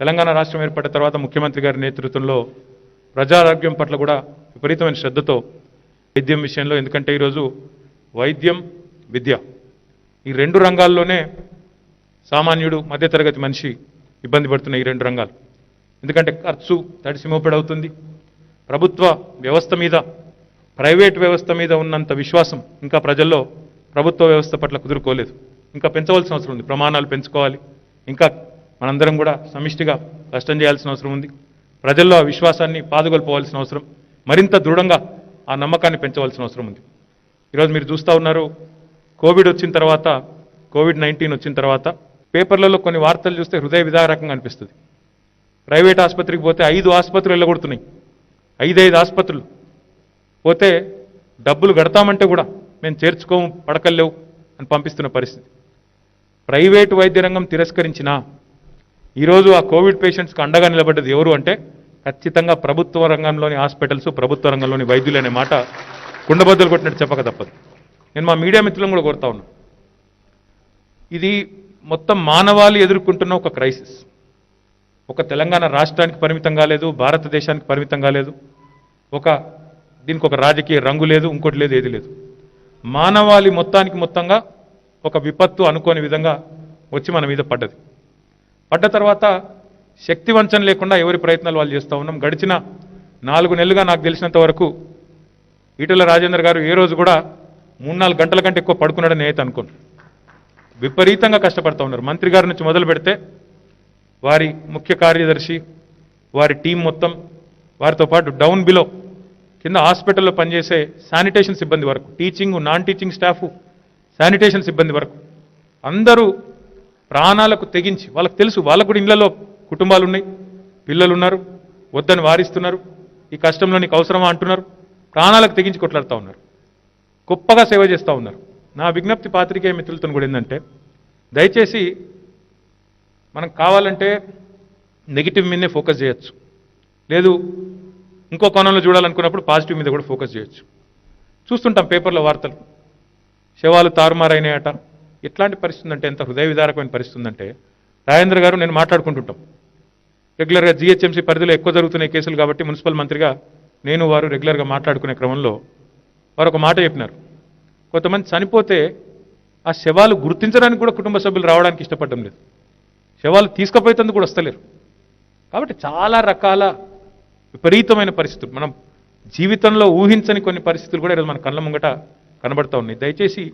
తెలంగాణ రాష్ట్రం ఏర్పడిన తర్వాత ముఖ్యమంత్రి గారి నేతృత్వంలో ప్రజారోగ్యం పట్ల కూడా విపరీతమైన శ్రద్ధతో వైద్యం విషయంలో ఎందుకంటే ఈరోజు వైద్యం విద్య ఈ రెండు రంగాల్లోనే సామాన్యుడు మధ్యతరగతి మనిషి ఇబ్బంది పడుతున్న ఈ రెండు రంగాలు. ఎందుకంటే ఖర్చు తడిసి మోపెడవుతుంది. ప్రభుత్వ వ్యవస్థ మీద ప్రైవేట్ వ్యవస్థ మీద ఉన్నంత విశ్వాసం ఇంకా ప్రజల్లో ప్రభుత్వ వ్యవస్థ పట్ల కుదురుకోలేదు. ఇంకా పెంచవలసిన అవసరం ఉంది. ప్రమాణాలు పెంచుకోవాలి. ఇంకా మనందరం కూడా సమిష్టిగా కష్టం చేయాల్సిన అవసరం ఉంది. ప్రజల్లో ఆ విశ్వాసాన్ని పాదుగొల్పవలసిన అవసరం మరింత దృఢంగా ఆ నమ్మకాన్ని పెంచవలసిన అవసరం ఉంది. ఈరోజు మీరు చూస్తూ ఉన్నారు కోవిడ్ వచ్చిన తర్వాత కోవిడ్ నైన్టీన్ వచ్చిన తర్వాత పేపర్లలో కొన్ని వార్తలు చూస్తే హృదయ విదారకంగా అనిపిస్తుంది. ప్రైవేట్ ఆసుపత్రికి పోతే ఐదు ఆసుపత్రులు వెళ్ళగొడుతున్నాయి. ఐదైదు ఆసుపత్రులు. పోతే డబ్బులు కడతామంటే కూడా మేము చేర్చుకోము పడకలేవు అని పంపిస్తున్న పరిస్థితి. ప్రైవేటు వైద్య రంగం తిరస్కరించినా ఈరోజు ఆ కోవిడ్ పేషెంట్స్కి అండగా నిలబడ్డది ఎవరు అంటే ఖచ్చితంగా ప్రభుత్వ రంగంలోని హాస్పిటల్స్ ప్రభుత్వ రంగంలోని వైద్యులు అనే మాట కుండబద్దలు కొట్టినట్టు చెప్పక తప్పదు. నేను మా మీడియా మిత్రులను కూడా కోరుతా ఉన్నా. ఇది మొత్తం మానవాళి ఎదుర్కొంటున్న ఒక క్రైసిస్. ఒక తెలంగాణ రాష్ట్రానికి పరిమితం కాలేదు భారతదేశానికి పరిమితం కాలేదు. ఒక దీనికి ఒక రాజకీయ రంగు లేదు ఇంకోటి లేదు ఏది లేదు. మానవాళి మొత్తానికి మొత్తంగా ఒక విపత్తు అనుకోని విధంగా వచ్చి మన మీద పడ్డది. పడ్డ తర్వాత శక్తి వంచన లేకుండా ఎవరి ప్రయత్నాలు వాళ్ళు చేస్తూ ఉన్నాం. గడిచిన నాలుగు నెలలుగా నాకు తెలిసినంత వరకు ఈటల రాజేందర్ గారు ఏ రోజు కూడా మూడు నాలుగు గంటల కంటే ఎక్కువ పడుకున్నాడని నేత అనుకోను. విపరీతంగా కష్టపడుతూ ఉన్నారు. మంత్రి గారి నుంచి మొదలు పెడితే వారి ముఖ్య కార్యదర్శి వారి టీం మొత్తం వారితో పాటు డౌన్ బిలో కింద హాస్పిటల్లో పనిచేసే శానిటేషన్ సిబ్బంది వరకు teaching non teaching staff sanitation సిబ్బంది వరకు అందరూ ప్రాణాలకు తెగించి వాళ్ళకి తెలుసు వాళ్ళకు కూడా ఇళ్ళలో కుటుంబాలు ఉన్నాయి పిల్లలు ఉన్నారు వద్దని వారిస్తున్నారు. ఈ కష్టంలో నీకు అవసరమా అంటున్నారు. ప్రాణాలకు తెగించి కొట్లాడుతూ ఉన్నారు. గొప్పగా సేవ చేస్తూ ఉన్నారు. నా విజ్ఞప్తి పాత్రికేయ మిత్రులతో కూడా ఏంటంటే దయచేసి మనం కావాలంటే నెగిటివ్ మీదనే ఫోకస్ చేయొచ్చు. లేదు ఇంకో కోణంలో చూడాలనుకున్నప్పుడు పాజిటివ్ మీద కూడా ఫోకస్ చేయొచ్చు. చూస్తుంటాం పేపర్లో వార్తలు. శవాలు తారుమారైనాయట. ఎట్లాంటి పరిస్థితి అంటే ఎంత హృదయ విదారకమైన పరిస్థితి అంటే రాజేంద్ర గారు నేను మాట్లాడుకుంటుంటాం. రెగ్యులర్గా జిహెచ్ఎంసీ పరిధిలో ఎక్కువ జరుగుతున్నాయి కేసులు కాబట్టి మున్సిపల్ మంత్రిగా నేను వారు రెగ్యులర్గా మాట్లాడుకునే క్రమంలో వారు ఒక మాట చెప్పినారు. కొంతమంది చనిపోతే ఆ శవాలు గుర్తించడానికి కూడా కుటుంబ సభ్యులు రావడానికి ఇష్టపడడం లేదు. శవాలు తీసుకుపోయేందుకు కూడా వస్తలేరు. కాబట్టి చాలా రకాల విపరీతమైన పరిస్థితులు. మనం జీవితంలో ఊహించని కొన్ని పరిస్థితులు కూడా ఈరోజు మన కళ్ళ ముంగట కనబడతా ఉన్నాయి. దయచేసి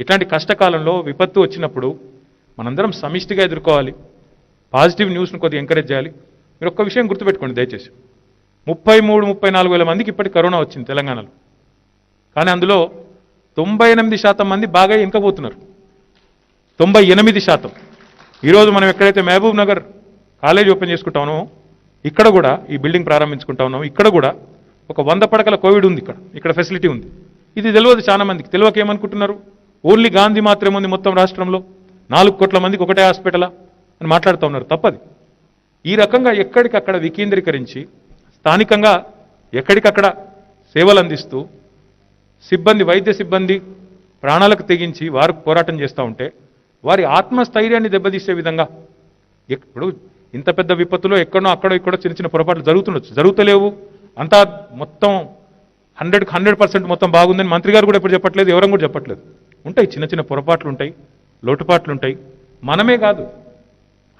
ఇట్లాంటి కష్టకాలంలో విపత్తు వచ్చినప్పుడు మనందరం సమిష్టిగా ఎదుర్కోవాలి. పాజిటివ్ న్యూస్ను కొద్దిగా ఎంకరేజ్ చేయాలి. మీరు ఒక్క విషయం గుర్తుపెట్టుకోండి దయచేసి. ముప్పై మూడు ముప్పై నాలుగు వేల మందికి ఇప్పటికి కరోనా వచ్చింది తెలంగాణలో. కానీ అందులో తొంభై ఎనిమిది శాతం మంది బాగా ఇంకపోతున్నారు తొంభై ఎనిమిది శాతం. ఈరోజు మనం ఎక్కడైతే మహబూబ్ నగర్ కాలేజ్ ఓపెన్ చేసుకుంటా ఇక్కడ కూడా ఈ బిల్డింగ్ ప్రారంభించుకుంటా ఉన్నాం ఇక్కడ కూడా ఒక వంద పడకల కోవిడ్ ఉంది ఇక్కడ. ఇక్కడ ఫెసిలిటీ ఉంది. ఇది తెలియదు చాలా మందికి తెలియక ఏమనుకుంటున్నారు? ఓన్లీ గాంధీ మాత్రమే ఉంది మొత్తం రాష్ట్రంలో. నాలుగు కోట్ల మందికి ఒకటే హాస్పిటలా అని మాట్లాడుతూ ఉన్నారు. తప్పది. ఈ రకంగా ఎక్కడికక్కడ వికేంద్రీకరించి స్థానికంగా ఎక్కడికక్కడ సేవలు అందిస్తూ సిబ్బంది వైద్య సిబ్బంది ప్రాణాలకు తెగించి వారు పోరాటం చేస్తూ ఉంటే వారి ఆత్మస్థైర్యాన్ని దెబ్బతీసే విధంగా ఇప్పుడు ఇంత పెద్ద విపత్తులో ఎక్కడో అక్కడో ఇక్కడో చిన్న చిన్న పొరపాట్లు జరుగుతుండొచ్చు. జరుగుతలేవు. అంతా మొత్తం హండ్రెడ్కి హండ్రెడ్ పర్సెంట్ మొత్తం బాగుందని మంత్రి గారు కూడా ఇప్పుడు చెప్పట్లేదు ఎవరం కూడా చెప్పట్లేదు. ఉంటాయి చిన్న చిన్న పొరపాట్లు ఉంటాయి లోటుపాట్లు ఉంటాయి మనమే కాదు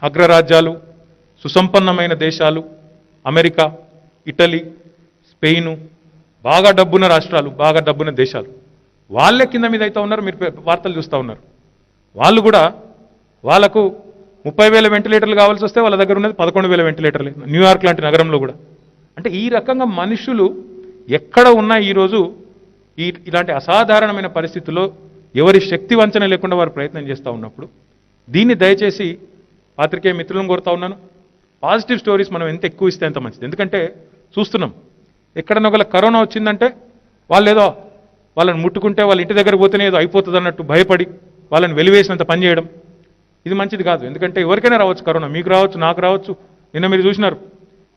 అగ్రరాజ్యాలు సుసంపన్నమైన దేశాలు అమెరికా ఇటలీ స్పెయిను బాగా డబ్బున్న రాష్ట్రాలు బాగా డబ్బున్న దేశాలు. వాళ్ళే కింద మీద అయితే ఉన్నారు మీరు వార్తలు చూస్తూ ఉన్నారు. వాళ్ళు కూడా వాళ్ళకు ముప్పై వేల వెంటిలేటర్లు కావాల్సి వస్తే వాళ్ళ దగ్గర ఉన్నది పదకొండు వేల వెంటిలేటర్లు న్యూయార్క్ లాంటి నగరంలో కూడా. అంటే ఈ రకంగా మనుషులు ఎక్కడ ఉన్నా ఈరోజు ఈ ఇలాంటి అసాధారణమైన పరిస్థితుల్లో ఎవరి శక్తి వంచన లేకుండా వారు ప్రయత్నం చేస్తూ ఉన్నప్పుడు దీన్ని దయచేసి పాత్రికేయ మిత్రులను కోరుతా ఉన్నాను. పాజిటివ్ స్టోరీస్ మనం ఎంత ఎక్కువ ఇస్తే అంత మంచిది. ఎందుకంటే చూస్తున్నాం ఎక్కడన్నా ఒకవేళ కరోనా వచ్చిందంటే వాళ్ళు ఏదో వాళ్ళని ముట్టుకుంటే వాళ్ళ ఇంటి దగ్గర పోతేనే ఏదో అయిపోతుంది అన్నట్టు భయపడి వాళ్ళని వెలివేసినంత పని చేయడం ఇది మంచిది కాదు. ఎందుకంటే ఎవరికైనా రావచ్చు కరోనా. మీకు రావచ్చు నాకు రావచ్చు. నిన్న మీరు చూసినారు.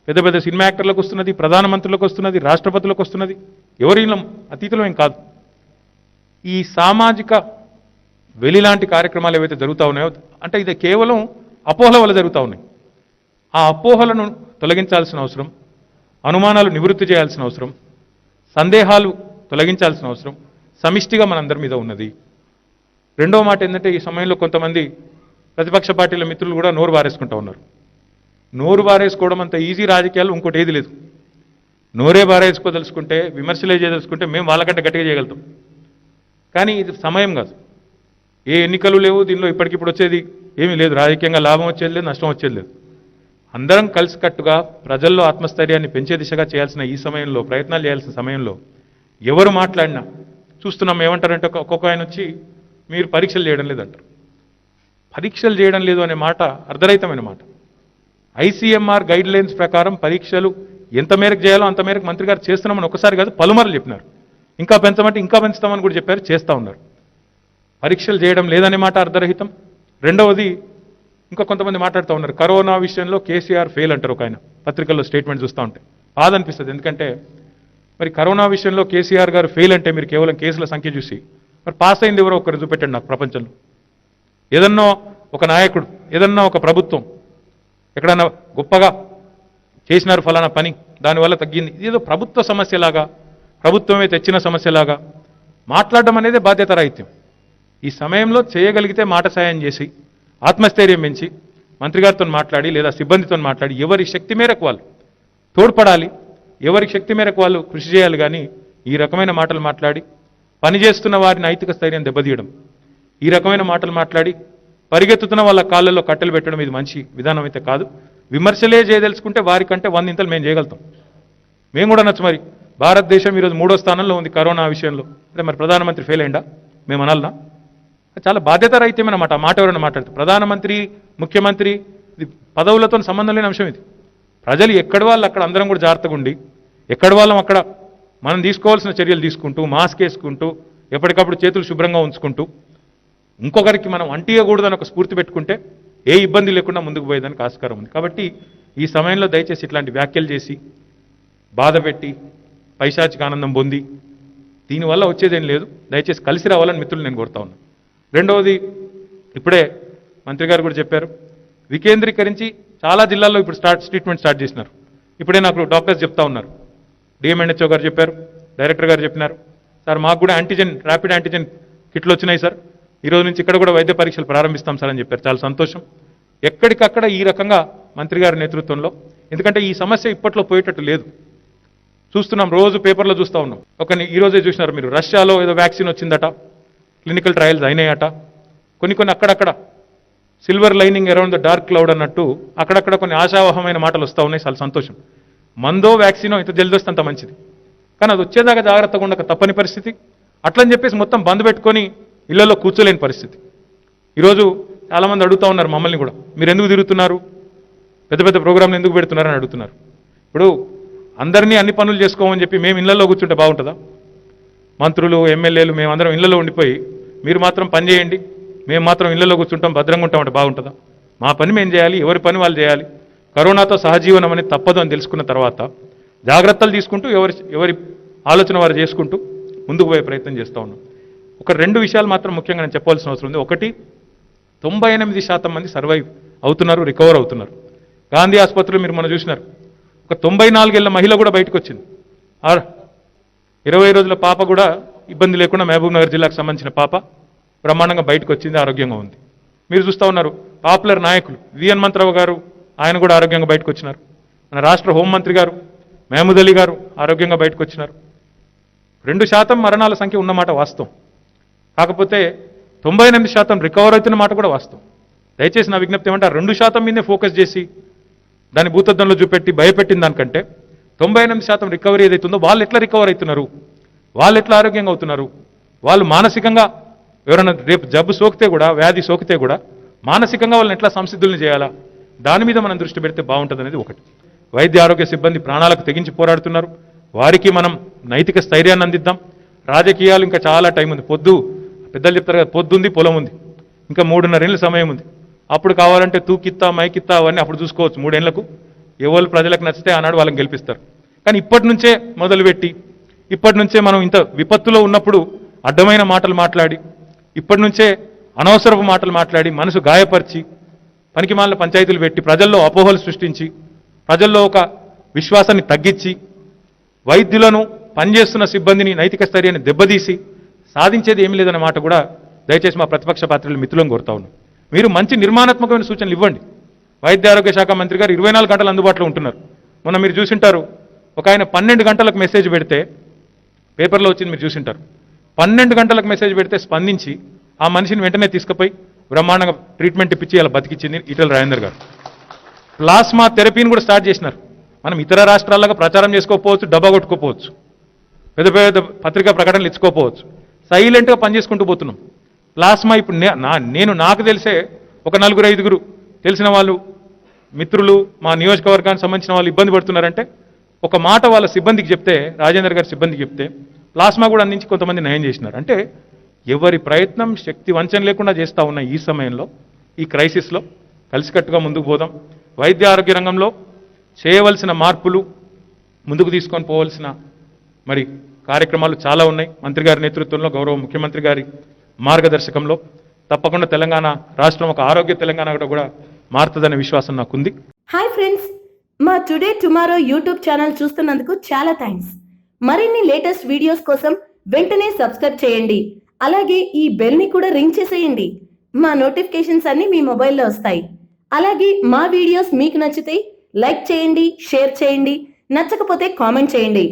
పెద్ద పెద్ద సినిమా యాక్టర్లకు వస్తున్నది ప్రధానమంత్రులకు వస్తున్నది రాష్ట్రపతులకు వస్తున్నది. ఎవరి అతీతులం ఏం కాదు. ఈ సామాజిక వెలిలాంటి కార్యక్రమాలు ఏవైతే జరుగుతూ ఉన్నాయో అంటే ఇది కేవలం అపోహల వల్ల జరుగుతూ ఉన్నాయి. ఆ అపోహలను తొలగించాల్సిన అవసరం అనుమానాలు నివృత్తి చేయాల్సిన అవసరం సందేహాలు తొలగించాల్సిన అవసరం సమిష్టిగా మనందరి మీద ఉన్నది. రెండవ మాట ఏంటంటే ఈ సమయంలో కొంతమంది ప్రతిపక్ష పార్టీల మిత్రులు కూడా నోరు వారేసుకుంటూ ఉన్నారు. నోరు వారేసుకోవడం అంత ఈజీ రాజకీయాలు ఇంకోటి ఏది లేదు. నోరే బారేసుకోదలుచుకుంటే విమర్శలే చేయదలుచుకుంటే మేము వాళ్ళకంటే గట్టిగా చేయగలుగుతాం. కానీ ఇది సమయం కాదు. ఏ ఎన్నికలు లేవు దీనిలో ఇప్పటికిప్పుడు వచ్చేది ఏమీ లేదు. రాజకీయంగా లాభం వచ్చేది లేదు నష్టం వచ్చేది లేదు. అందరం కలిసికట్టుగా ప్రజల్లో ఆత్మస్థైర్యాన్ని పెంచే దిశగా చేయాల్సిన ఈ సమయంలో ప్రయత్నాలు చేయాల్సిన సమయంలో ఎవరు మాట్లాడినా చూస్తున్నాం ఏమంటారంటే ఒక్కొక్క ఆయన వచ్చి మీరు పరీక్షలు చేయడం లేదంటారు. పరీక్షలు చేయడం లేదు అనే మాట అర్ధరహితమైన మాట. ఐసీఎంఆర్ గైడ్ లైన్స్ ప్రకారం పరీక్షలు ఎంత మేరకు చేయాలో అంత మేరకు మంత్రి గారు చేస్తున్నామని ఒకసారి కాదు పలుమార్లు చెప్పినారు. ఇంకా పెంచమంటే ఇంకా పెంచుతామని కూడా చెప్పారు చేస్తూ ఉన్నారు. పరీక్షలు చేయడం లేదనే మాట అర్ధరహితం. రెండవది ఇంకా కొంతమంది మాట్లాడుతూ ఉన్నారు. కరోనా విషయంలో కేసీఆర్ ఫెయిల్ అంటారు ఒక ఆయన. పత్రికల్లో స్టేట్మెంట్ చూస్తూ ఉంటే. బాధ అనిపిస్తుంది ఎందుకంటే మరి కరోనా విషయంలో కేసీఆర్ గారు ఫెయిల్ అంటే మీరు కేవలం కేసుల సంఖ్య చూసి మరి పాస్ అయింది ఎవరో ఒకరు చూపెట్టండి నాకు ప్రపంచంలో. ఏదన్నా ఒక నాయకుడు ఏదన్నా ఒక ప్రభుత్వం ఎక్కడన్నా గొప్పగా చేసినారు ఫలానా పని దానివల్ల తగ్గింది. ఇదేదో ప్రభుత్వ సమస్యలాగా ప్రభుత్వమే తెచ్చిన సమస్యలాగా మాట్లాడడం అనేది బాధ్యత రాహిత్యం ఈ సమయంలో చేయగలిగితే మాట సాయం చేసి ఆత్మస్థైర్యం పెంచి మంత్రి గారితో మాట్లాడి లేదా సిబ్బందితో మాట్లాడి ఎవరి శక్తి మేరకు వాళ్ళు తోడ్పడాలి ఎవరి శక్తి మేరకు వాళ్ళు కృషి చేయాలి కానీ ఈ రకమైన మాటలు మాట్లాడి పనిచేస్తున్న వారి నైతిక స్థైర్యం దెబ్బతీయడం ఈ రకమైన మాటలు మాట్లాడి పరిగెత్తుతున్న వాళ్ళ కాళ్ళల్లో కట్టెలు పెట్టడం ఇది మంచి విధానం అయితే కాదు. విమర్శలే చేయదలుచుకుంటే వారికంటే వందింతలు మేము చేయగలుగుతాం. మేము కూడా నచ్చు మరి. భారతదేశం ఈరోజు మూడో స్థానంలో ఉంది కరోనా విషయంలో. అంటే మరి ప్రధానమంత్రి ఫెయిల్ అయిందా మేము అనాలనా? చాలా బాధ్యత రహితమైనమాట మాట ఎవరైనా మాట్లాడుతూ. ప్రధానమంత్రి ముఖ్యమంత్రి ఇది పదవులతో సంబంధం లేని అంశం ఇది. ప్రజలు ఎక్కడి వాళ్ళు అక్కడ అందరం కూడా జాగ్రత్తగా ఉండి ఎక్కడి వాళ్ళం అక్కడ మనం తీసుకోవాల్సిన చర్యలు తీసుకుంటూ మాస్క్ వేసుకుంటూ ఎప్పటికప్పుడు చేతులు శుభ్రంగా ఉంచుకుంటూ ఇంకొకరికి మనం అంటియకూడదని ఒక స్ఫూర్తి పెట్టుకుంటే ఏ ఇబ్బంది లేకుండా ముందుకు పోయేదానికి ఆస్కారం ఉంది. కాబట్టి ఈ సమయంలో దయచేసి ఇట్లాంటి వ్యాఖ్యలు చేసి బాధ పెట్టి పైశాచిక ఆనందం పొంది దీనివల్ల వచ్చేదేం లేదు. దయచేసి కలిసి రావాలని మిత్రులు నేను కోరుతా ఉన్నాను రెండవది ఇప్పుడే మంత్రి గారు కూడా చెప్పారు వికేంద్రీకరించి చాలా జిల్లాల్లో ఇప్పుడు స్టార్ట్ ట్రీట్మెంట్ స్టార్ట్ చేసినారు. ఇప్పుడే నాకు డాక్టర్స్ చెప్తా ఉన్నారు. డిఎంఎన్హెచ్ఓ గారు చెప్పారు డైరెక్టర్ గారు చెప్పినారు. సార్ మాకు కూడా యాంటీజెన్ ర్యాపిడ్ యాంటీజెన్ కిట్లు వచ్చినాయి సార్. ఈరోజు నుంచి ఇక్కడ కూడా వైద్య పరీక్షలు ప్రారంభిస్తాం సార్ అని చెప్పారు. చాలా సంతోషం. ఎక్కడికక్కడ ఈ రకంగా మంత్రి గారి నేతృత్వంలో ఎందుకంటే ఈ సమస్య ఇప్పట్లో పోయేటట్టు లేదు. చూస్తున్నాం రోజు పేపర్లో చూస్తూ ఉన్నాం. ఒక ఈరోజే చూసినారు మీరు. రష్యాలో ఏదో వ్యాక్సిన్ వచ్చిందట క్లినికల్ ట్రయల్స్ అయినాయట. కొన్ని కొన్ని అక్కడక్కడ silver lining around the dark cloud అన్నట్టు అక్కడక్కడ కొన్ని ఆశావహమైన మాటలు వస్తూ ఉన్నాయి. చాలా సంతోషం. మందో వ్యాక్సినో ఇంత జల్ది వస్తే అంత మంచిది. కానీ అది వచ్చేదాకా జాగ్రత్తగా ఉండక తప్పని పరిస్థితి. అట్లని చెప్పేసి మొత్తం బంద్ పెట్టుకొని ఇళ్ళలో కూర్చోలేని పరిస్థితి. ఈరోజు చాలామంది అడుగుతూ ఉన్నారు మమ్మల్ని కూడా. మీరు ఎందుకు తిరుగుతున్నారు? పెద్ద పెద్ద ప్రోగ్రాంలు ఎందుకు పెడుతున్నారని అడుగుతున్నారు. ఇప్పుడు అందరినీ అన్ని పనులు చేసుకోమని చెప్పి మేము ఇళ్ళలో కూర్చుంటే బాగుంటుందా? మంత్రులు ఎమ్మెల్యేలు మేమందరం ఇళ్ళలో ఉండిపోయి మీరు మాత్రం పని చేయండి మేము మాత్రం ఇళ్ళలో కూర్చుంటాం భద్రంగా ఉంటామంటే బాగుంటుందా? మా పని మేము చేయాలి ఎవరి పని వాళ్ళు చేయాలి. కరోనాతో సహజీవనం అనేది తప్పదు అని తెలుసుకున్న తర్వాత జాగ్రత్తలు తీసుకుంటూ ఎవరి ఎవరి ఆలోచన వారు చేసుకుంటూ ముందుకు పోయే ప్రయత్నం చేస్తూ ఉన్నాం. ఒక రెండు విషయాలు మాత్రం ముఖ్యంగా నేను చెప్పాల్సిన అవసరం ఉంది. ఒకటి తొంభై ఎనిమిది శాతం మంది సర్వైవ్ అవుతున్నారు రికవర్ అవుతున్నారు. గాంధీ ఆసుపత్రిలో మీరు మనం చూసినారు. ఒక తొంభై నాలుగేళ్ళ మహిళ కూడా బయటకు వచ్చింది ఆర్ ఇరవై రోజుల పాప కూడా ఇబ్బంది లేకుండా మహబూబ్ నగర్ జిల్లాకు సంబంధించిన పాప బ్రహ్మాండంగా బయటకు వచ్చింది ఆరోగ్యంగా ఉంది. మీరు చూస్తూ ఉన్నారు పాపులర్ నాయకులు వి హనుమంతరావు గారు ఆయన కూడా ఆరోగ్యంగా బయటకు వచ్చినారు మన రాష్ట్ర హోంమంత్రి గారు మహమూద్ అలీ గారు ఆరోగ్యంగా బయటకు వచ్చినారు రెండు శాతం మరణాల సంఖ్య ఉన్నమాట వాస్తవం. కాకపోతే తొంభై ఎనిమిది శాతం రికవర్ అవుతున్న మాట కూడా వాస్తవం. దయచేసి నా విజ్ఞప్తి ఏమంటే ఆ రెండు శాతం మీదే ఫోకస్ చేసి దాన్ని భూతద్దంలో చూపెట్టి భయపెట్టిన దానికంటే తొంభై ఎనిమిది శాతం రికవరీ ఏదైతుందో వాళ్ళు ఎట్లా రికవర్ అవుతున్నారు? వాళ్ళు ఎట్లా ఆరోగ్యంగా అవుతున్నారు? వాళ్ళు మానసికంగా ఎవరైనా రేపు జబ్బు సోకితే కూడా వ్యాధి సోకితే కూడా మానసికంగా వాళ్ళని ఎట్లా సంసిద్ధుల్ని చేయాలా? దాని మీద మనం దృష్టి పెడితే బాగుంటుంది అనేది ఒకటి. వైద్య ఆరోగ్య సిబ్బంది ప్రాణాలకు తెగించి పోరాడుతున్నారు. వారికి మనం నైతిక స్థైర్యాన్ని అందిద్దాం. రాజకీయాలు ఇంకా చాలా టైం ఉంది. పొద్దు పెద్దలు చెప్తారు కదా పొద్దుంది పొలం ఉంది ఇంకా మూడున్నరేళ్ళ సమయం ఉంది. అప్పుడు కావాలంటే తూకిత్తా మైకిత్తా అవన్నీ అప్పుడు చూసుకోవచ్చు మూడేళ్ళకు ఎవరు ప్రజలకు నచ్చితే ఆనాడు వాళ్ళని గెలిపిస్తారు. కానీ ఇప్పటి నుంచే మొదలుపెట్టి ఇప్పటి నుంచే మనం ఇంత విపత్తులో ఉన్నప్పుడు అడ్డమైన మాటలు మాట్లాడి ఇప్పటి నుంచే అనవసరపు మాటలు మాట్లాడి మనసు గాయపరిచి పనికిమాలిన పంచాయతీలు పెట్టి ప్రజల్లో అపోహలు సృష్టించి ప్రజల్లో ఒక విశ్వాసాన్ని తగ్గించి వైద్యులను పనిచేస్తున్న సిబ్బందిని నైతిక స్థైర్యాన్ని దెబ్బతీసి సాధించేది ఏమీ లేదన్న మాట కూడా దయచేసి మా ప్రతిపక్ష పాత్రలు మిత్రులను కోరుతా ఉన్నాం. మీరు మంచి నిర్మాణాత్మకమైన సూచనలు ఇవ్వండి. వైద్య ఆరోగ్య శాఖ మంత్రి గారు ఇరవై నాలుగు గంటలు అందుబాటులో ఉంటున్నారు. మొన్న మీరు చూసింటారు ఒక ఆయన పన్నెండు గంటలకు మెసేజ్ పెడితే పేపర్లో వచ్చింది మీరు చూసింటారు. పన్నెండు గంటలకు మెసేజ్ పెడితే స్పందించి ఆ మనిషిని వెంటనే తీసుకుపోయి బ్రహ్మాండంగా ట్రీట్మెంట్ ఇప్పించి ఇలా బతికిచ్చింది ఈటల రాజేందర్ గారు. ప్లాస్మా థెరపీని కూడా స్టార్ట్ చేసినారు. మనం ఇతర రాష్ట్రాల్లో ప్రచారం చేసుకోకపోవచ్చు డబ్బా కొట్టుకోపోవచ్చు పెద్ద పెద్ద పత్రికా ప్రకటనలు ఇచ్చుకోపోవచ్చు సైలెంట్గా పనిచేసుకుంటూ పోతున్నాం. ప్లాస్మా ఇప్పుడు నే- నా నేను నాకు తెలిసే ఒక నలుగురు ఐదుగురు తెలిసిన వాళ్ళు మిత్రులు మా నియోజకవర్గానికి సంబంధించిన వాళ్ళు ఇబ్బంది పడుతున్నారంటే ఒక మాట వాళ్ళ సిబ్బందికి చెప్తే రాజేందర్ గారి సిబ్బందికి చెప్తే ప్లాస్మా కూడా అందించి కొంతమంది నయం చేసినారు. అంటే ఎవరి ప్రయత్నం శక్తి వంచన లేకుండా చేస్తూ ఉన్న ఈ సమయంలో ఈ క్రైసిస్లో కలిసికట్టుగా ముందుకు పోదాం. వైద్య ఆరోగ్య రంగంలో చేయవలసిన మార్పులు ముందుకు తీసుకొని పోవలసిన మరి కార్యక్రమాలు చాలా ఉన్నాయి. మంత్రి గారి నేతృత్వంలో గౌరవ ముఖ్యమంత్రి గారి మార్గదర్శకంలో తప్పకుండా తెలంగాణ రాష్ట్రం ఒక ఆరోగ్య తెలంగాణ కూడా మారుతుందనే విశ్వాసం నాకుంది. హాయ్ ఫ్రెండ్స్ మా టుడే టుమారో యూట్యూబ్ ఛానల్ చూస్తున్నందుకు చాలా థ్యాంక్స్. మరిన్ని లేటెస్ట్ వీడియోస్ కోసం వెంటనే సబ్స్క్రైబ్ చేయండి. అలాగే ఈ బెల్ని కూడా రింగ్ చేసేయండి. మా నోటిఫికేషన్స్ అన్ని మీ మొబైల్లో వస్తాయి. అలాగే మా వీడియోస్ మీకు నచ్చితే లైక్ చేయండి షేర్ చేయండి నచ్చకపోతే కామెంట్ చేయండి.